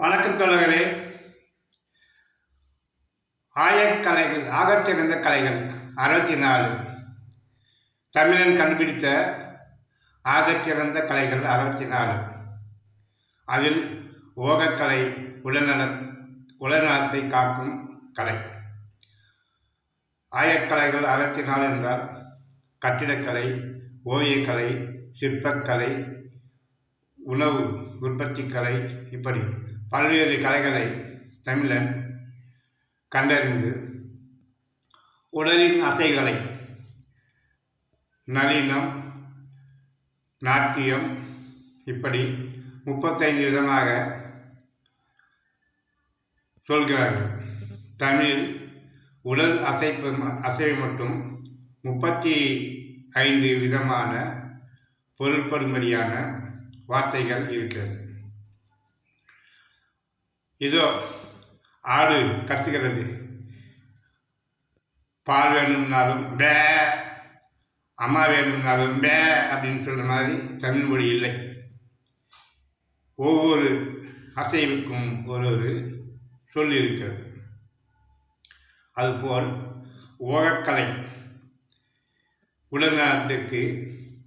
வணக்கம் தோழர்களே ஆயக்கலைகள் ஆகச்சிறந்த கலைகள் அறுபத்தி நாலு தமிழன் கண்டுபிடித்த ஆகத்திறந்த கலைகள் அறுபத்தி நாலு அதில் ஓகக்கலை உடல்நல உடல்நலத்தை காக்கும் கலை. ஆயக்கலைகள் அறுபத்தி நாலு என்றால் கட்டிடக்கலை ஓவியக்கலை சிற்பக்கலை உணவு உற்பத்தி கலை இப்படி. பல்வேறு கலைகளை தமிழன் கண்டறிந்து உடலின் அசைகளை நளினம் நாட்டியம் இப்படி முப்பத்தைந்து விதமாக சொல்கிறார்கள். தமிழில் உடல் அசைப்பு அசைவு மட்டும் முப்பத்தி ஐந்து விதமான பொருள்படும்படியான வார்த்தைகள் இருக்கிறது. இதோ ஆடு கத்துகிறது. பால் வேணும்னாலும் பே அம்மா வேணும்னாலும் பே அப்படின்னு சொல்கிற மாதிரி தமிழ் மொழி இல்லை. ஒவ்வொரு அசைவுக்கும் ஒரு ஒரு சொல் இருக்கிறது. அதுபோல் ஓகக்கலை. உடல்நலத்துக்கு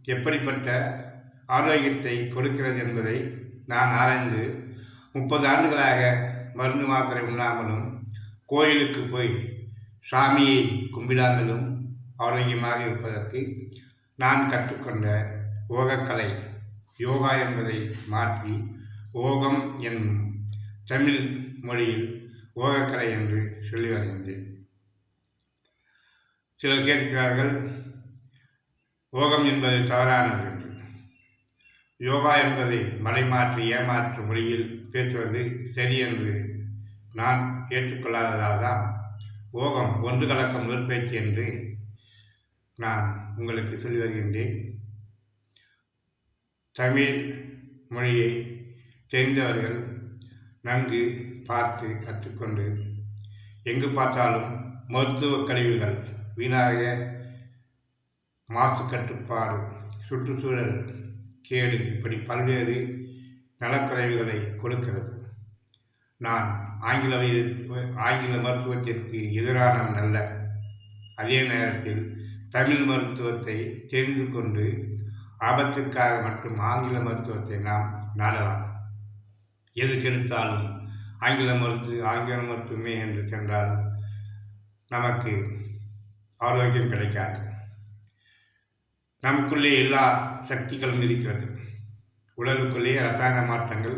எப்படிப்பட்ட ஆரோக்கியத்தை கொடுக்கிறது என்பதை நான் ஆராய்ந்து முப்பது ஆண்டுகளாக மருந்து மாத்திரை உண்ணாமலும் கோயிலுக்கு போய் சாமியை கும்பிடாமலும் ஆரோக்கியமாக இருப்பதற்கு நான் கற்றுக்கொண்ட ஓகக்கலை யோகா என்பதை மாற்றி ஓகம் என்னும் தமிழ் மொழியில் ஓகக்கலை என்று சொல்லி வருகின்றேன் சிலர் கேட்கிறார்கள் ஓகம் என்பது தவறானது. யோகா என்பதை மலைமாற்றி ஏமாற்று மொழியில் பேசுவது சரி என்று நான் ஏற்றுக்கொள்ளாததால் தான் ஓகம் ஒன்று கலக்கம் உடற்பயிற்சி என்று நான் உங்களுக்கு சொல்லி வருகின்றேன். தமிழ் மொழியை தெரிந்தவர்கள் நன்கு பார்த்து கற்றுக்கொண்டு எங்கு பார்த்தாலும் மருத்துவ கழிவுகள் வீணாக மாசு கட்டுப்பாடு சுற்றுச்சூழல் கேடு இப்படி பல்வேறு நலக்குறைவுகளை கொடுக்கிறது. நான் ஆங்கில ஆங்கில மருத்துவத்திற்கு எதிரானவன் அல்ல. அதே நேரத்தில் தமிழ் மருத்துவத்தை தெரிந்து கொண்டு ஆபத்துக்காக மட்டும் ஆங்கில மருத்துவத்தை நாம் நாடலாம். எதுக்கெடுத்தாலும் ஆங்கில மருத்துவ ஆங்கில மருத்துவமே என்று சென்றால் நமக்கு ஆரோக்கியம் கிடைக்காது. நமக்குள்ளே எல்லா சக்திகளும் இருக்கிறது. உடலுக்குள்ளே ரசாயன மாற்றங்கள்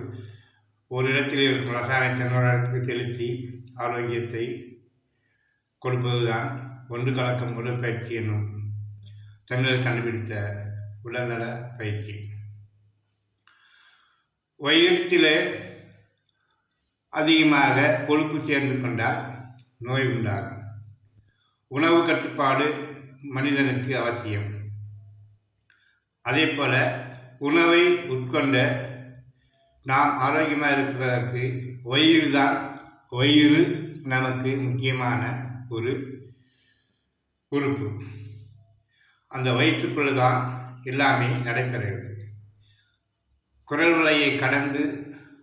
ஒரு இடத்தில் இருக்கும் ரசாயனத்தை இன்னொரு இடத்துக்கு செலுத்தி ஆரோக்கியத்தை கொடுப்பதுதான் ஒன்று கலக்கும் உடற்பயிற்சி என்னும் தமிழர் கண்டுபிடித்த உடல்நல பயிற்சி. வயிற்றிலே அதிகமாக கொழுப்பு சேர்ந்து கொண்டால் நோய் உண்டாகும். உணவு கட்டுப்பாடு மனிதனுக்கு அவசியம். அதே போல் உணவை உட்கொண்ட நாம் ஆரோக்கியமாக இருப்பதற்கு வயிறு தான். வயிறு நமக்கு முக்கியமான ஒரு உறுப்பு. அந்த வயிற்றுக்குள்ளே தான் எல்லாமே நடைபெறுகிறது. குரல் வலையை கடந்து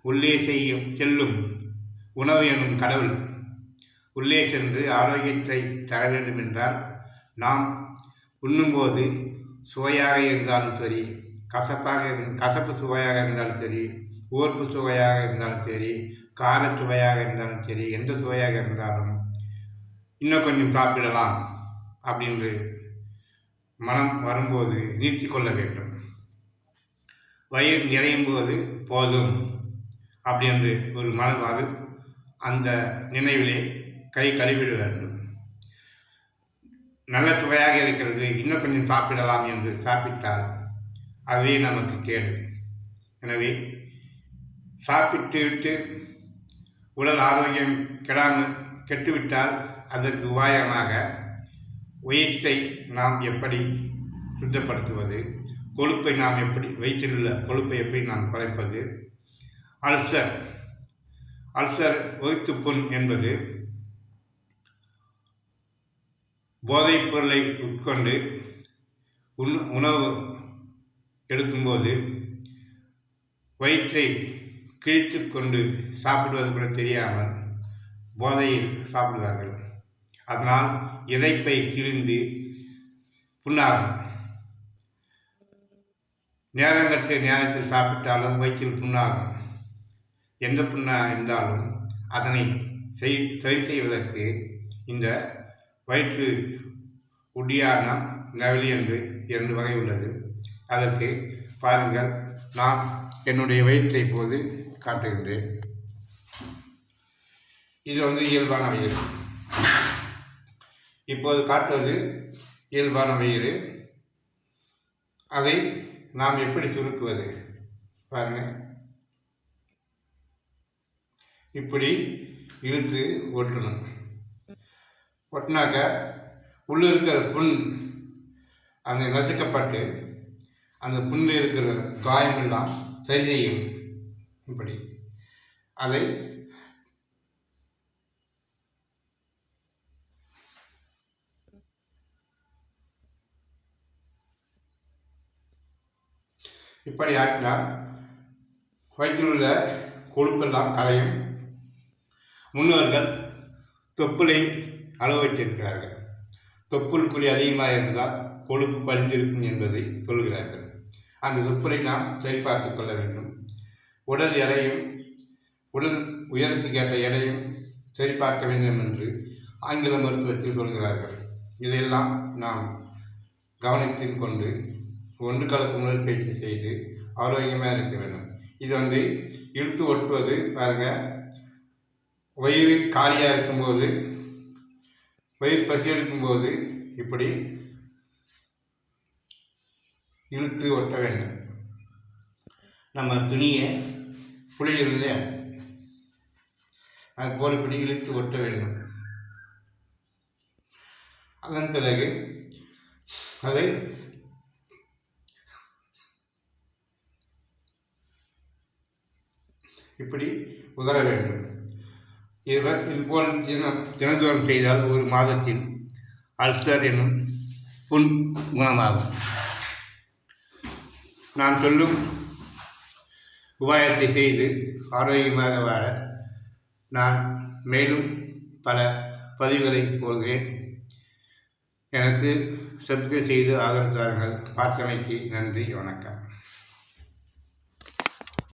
உள்ளே செய்யும் செல்லும் உணவு எனும் கடவுள் உள்ளே சென்று ஆரோக்கியத்தை தர வேண்டும் என்றால் நாம் உண்ணும்போது சுவையாக இருந்தாலும் சரி கசப்பாக கசப்பு சுவையாக இருந்தாலும் சரி ஓர்ப்பு சுவையாக இருந்தாலும் சரி கார சுவையாக இருந்தாலும் சரி எந்த சுவையாக இருந்தாலும் இன்னும் கொஞ்சம் சாப்பிடலாம் அப்படின்று மனம் வரும்போது நீர்த்தி கொள்ள வேண்டும். வயிறு நிறையும் போது போதும் அப்படி என்று ஒரு மனம் வரும் அந்த நினைவிலே கை கழுவிட வேண்டும். நல்ல சுவையாக இருக்கிறது இன்னும் கொஞ்சம் சாப்பிடலாம் என்று சாப்பிட்டால் அதுவே நமக்கு கேடு. எனவே சாப்பிட்டு விட்டு உடல் ஆரோக்கியம் கெடாமல் கெட்டுவிட்டால் அதற்கு உபாயமாக உயிர்த்தை நாம் எப்படி சுத்தப்படுத்துவது கொழுப்பை நாம் எப்படி வயிற்றிலுள்ள கொழுப்பை எப்படி நாம் குறைப்பது அல்சர் அல்சர் வயிற்றுப் புண் என்பது போதைப் பொருளை உட்கொண்டு உண் உணவு எடுக்கும்போது வயிற்றை கிழித்து கொண்டு சாப்பிடுவது கூட தெரியாமல் போதையில் சாப்பிடுவார்கள். அதனால் இறைப்பை கிழிந்து புண்ணாகும். நேரங்கட்டு நேரத்தில் சாப்பிட்டாலும் வயிற்றில் புண்ணாகும். எந்த புண்ணாக இருந்தாலும் அதனை செய் சரி செய்வதற்கு இந்த வயிற்று உடியானம் நவலி என்று இரண்டு வகை உள்ளது. அதற்கு பாருங்கள் நான் என்னுடைய வயிற்றை இப்போது காட்டுகின்றேன். இது வந்து இயல்பான வயிறு. இப்போது காட்டுவது இயல்பான வயிறு. அதை நாம் எப்படி சுருக்குவது? பாருங்கள். இப்படி இழுத்து ஓட்டணும். ஒட்டினாக்க உள்ளே இருக்கிற புண் அங்கே நசுக்கப்பட்டு அந்த புண்ணில் இருக்கிற காயமெல்லாம் சரி செய்யும் இப்படி. அதை இப்படி ஆட்டினால் வயிற்றில் உள்ள கொழுப்பெல்லாம் கரையும். முன்னோர்கள் தொப்புளை அளவு வைத்திருக்கிறார்கள் தொப்புள் குழி அதிகமாக இருந்தால் கொழுப்பு பறிந்திருக்கும் என்பதை சொல்கிறார்கள். அந்த தொப்புளை நாம் சரிபார்த்து கொள்ள வேண்டும். உடல் எடையும் உடல் உயரத்துக்கேற்ற எடையும் சரிபார்க்க வேண்டும் என்று ஆங்கில மருத்துவத்தில் சொல்கிறார்கள். இதையெல்லாம் நாம் கவனத்தில் கொண்டு ஒன்று கலக்கும் உடற்பயிற்சி செய்து ஆரோக்கியமாக இருக்க வேண்டும். இது வந்து இழுத்து ஒட்டுவது பாருங்க வயிறு காலியாக இருக்கும்போது பயிர் பசி எடுக்கும்போது இப்படி இழுத்து ஒட்ட வேண்டும். நம்ம துணியை புளியும் இல்லையா? அது போல் இப்படி இழுத்து ஒட்ட வேண்டும். அதன் பிறகு அதை இப்படி உதற வேண்டும். இது இது போல் தின தினந்தோறும் செய்தால் ஒரு மாதத்தில் அல்சர் என்னும் புண் குணமாகும். நான் சொல்லும் உபாயத்தை செய்து ஆரோக்கியமாக வாழ நான் மேலும் பல பதிவுகளை போகிறேன் எனக்கு சப்ஸ்கிரைப் செய்து ஆதரவு தாருங்கள். பார்த்தமைக்கு நன்றி வணக்கம்.